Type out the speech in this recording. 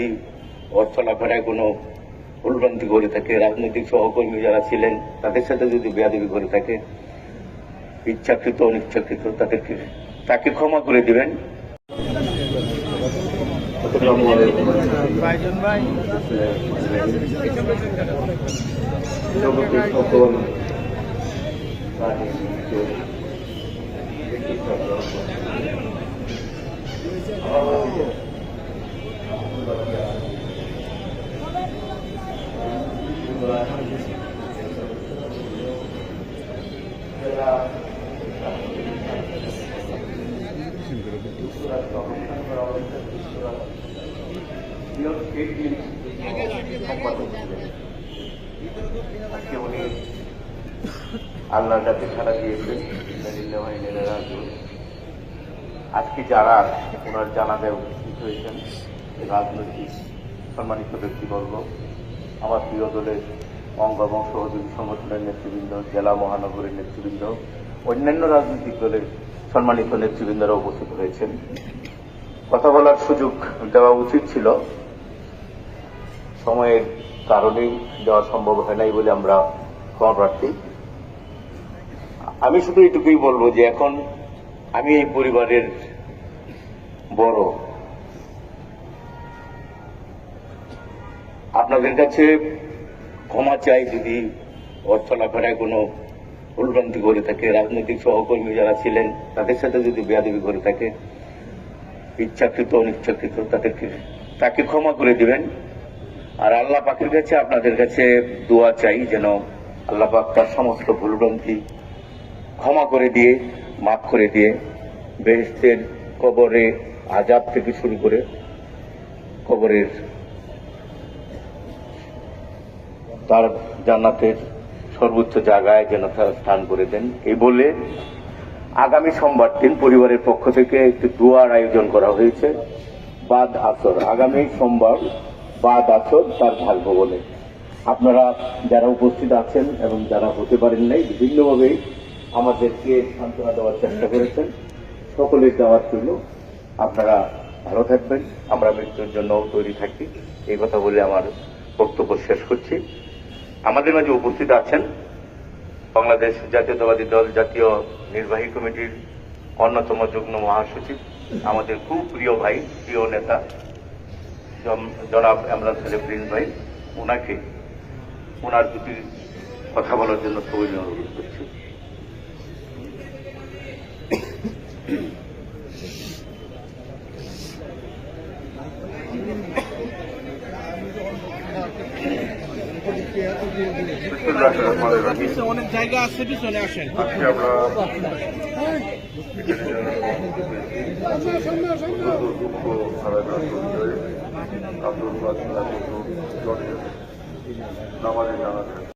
যদি ওর চলাফেরায় কোনো ভুলভ্রান্তি করে থাকে, রাজনৈতিক সহকর্মী যারা ছিলেন, তাদের সাথে যদি বেয়াদবি করে থাকে, ইচ্ছাকৃত, অনিচ্ছাকৃত, তাদেরকে, তাকে ক্ষমা করে দিবেন। জগতের সকল আজকে উনি আল্লাহর সারা দিয়েছেন। আজকে যারা ওনার জানাজায় উপস্থিত হয়েছেন রাজনৈতিক সম্মানিত ব্যক্তিবর্গ, আমার প্রিয় দলের অঙ্গ এবং সহযোগী সংগঠনের নেতৃবৃন্দ, জেলা মহানগরের নেতৃবৃন্দ, অন্যান্য রাজনৈতিক দলের সম্মানিত নেতৃবৃন্দরা উপস্থিত হয়েছেন কথা বলার সুযোগ দেওয়া উচিত ছিল। সময়ের কারণেই দেওয়া সম্ভব হয় নাই বলে আমরা ক্ষমা প্রার্থী। আমি শুধু এটুকুই বলব যে এখন আমি এই পরিবারের বড়। আপনাদের কাছে ক্ষমা চাই যদি ওর চলাফেরায় কোনো ভুলভ্রান্তি করে থাকে, রাজনৈতিক সহকর্মী যারা ছিলেন, তাদের সাথে যদি বেয়াদবি করে থাকে ইচ্ছাকৃত, অনিচ্ছাকৃত, তাদেরকে, তাকে ক্ষমা করে দিবেন। আর আল্লাহ পাকের কাছে আপনাদের কাছে দোয়া চাই যেন আল্লাহ পাক তার সমস্ত ভুলভ্রান্তি ক্ষমা করে দিয়ে, মাফ করে দিয়ে বেহেস্তের কবরে আজাব থেকে শুরু করে কবরের তার জান্নাতের সর্বোচ্চ জায়গায় যেন তার স্থান করে দেন। এই বলে আগামী সোমবার দিন পরিবারের পক্ষ থেকে একটি দোয়ার আয়োজন করা হয়েছে, বাদ আসর। আগামী সোমবার বাদ আসর তার ভবনে। আপনারা যারা উপস্থিত আছেন এবং যারা হতে পারেন নাই, বিভিন্নভাবে আমাদেরকে সান্ত্বনা দেওয়ার চেষ্টা করেছেন। সকলের দেওয়ার জন্য আপনারা ভালো থাকবেন। আমরা মৃত্যুর জন্য তৈরি থাকি। এই কথা বলে আমার বক্তব্য শেষ করছি। আমাদের মাঝে উপস্থিত আছেন বাংলাদেশ জাতীয়তাবাদী দল জাতীয় নির্বাহী কমিটির অন্যতম যুগ্ম মহাসচিব আমাদের খুব প্রিয় ভাই প্রিয় নেতা জম- জনাব এমরান সাহেব প্রিন্স ভাই ওনাকে ওনার দুটি কথা বলার জন্য সবাই অনুরোধ করছি পিছনে অনেক জায়গা আছে পিছনে আসেন। আমরা নামাজে জানাতে